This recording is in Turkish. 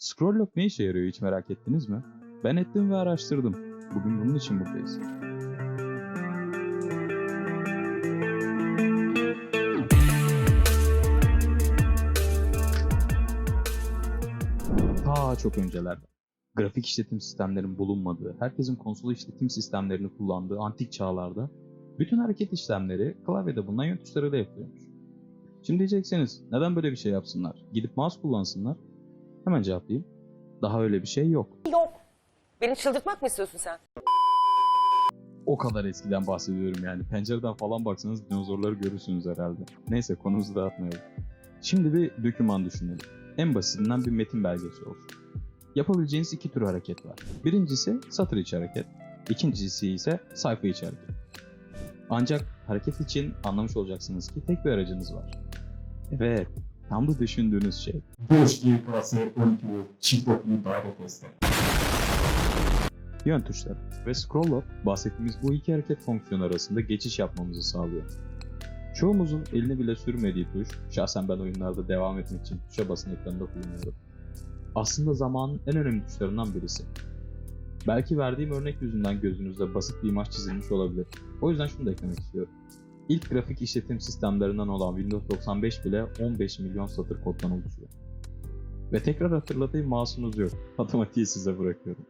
Scroll lock ne işe yarıyor hiç merak ettiniz mi? Ben ettim ve araştırdım. Bugün bunun için buradayız. Ta çok öncelerde. Grafik işletim sistemlerinin bulunmadığı, herkesin konsol işletim sistemlerini kullandığı antik çağlarda bütün hareket işlemleri klavyede bulunan yön tuşlarıyla yapılıyormuş. Şimdi diyeceksiniz neden böyle bir şey yapsınlar? Gidip mouse kullansınlar. Hemen cevaplayayım. Daha öyle bir şey yok. Yok. Beni çıldırtmak mı istiyorsun sen? O kadar eskiden bahsediyorum yani. Pencereden falan baksanız dinozorları görürsünüz herhalde. Neyse konumuzu dağıtmayalım. Şimdi bir döküman düşünelim. En basitinden bir metin belgesi olsun. Yapabileceğiniz iki tür hareket var. Birincisi satır içi hareket. İkincisi ise sayfa içi hareket. Ancak hareket için anlamış olacaksınız ki tek bir aracınız var. Evet, tam da düşündüğünüz şey. Boş diye klasör 12 çift ibare testi. Yön tuşları ve scroll up bahsettiğimiz bu iki hareket fonksiyonu arasında geçiş yapmamızı sağlıyor. Çoğumuzun elini bile sürmediği tuş, şahsen ben oyunlarda devam etmek için tuşa basın ekranında kullanıyorum. Aslında zamanın en önemli tuşlarından birisi. Belki verdiğim örnek yüzünden gözünüzde basit bir imaj çizilmiş olabilir. O yüzden şunu da eklemek istiyorum. İlk grafik işletim sistemlerinden olan Windows 95 bile 15 milyon satır koddan oluşuyor. Ve tekrar hatırlatayım mouse'unuz yok. Matematiği size bırakıyorum.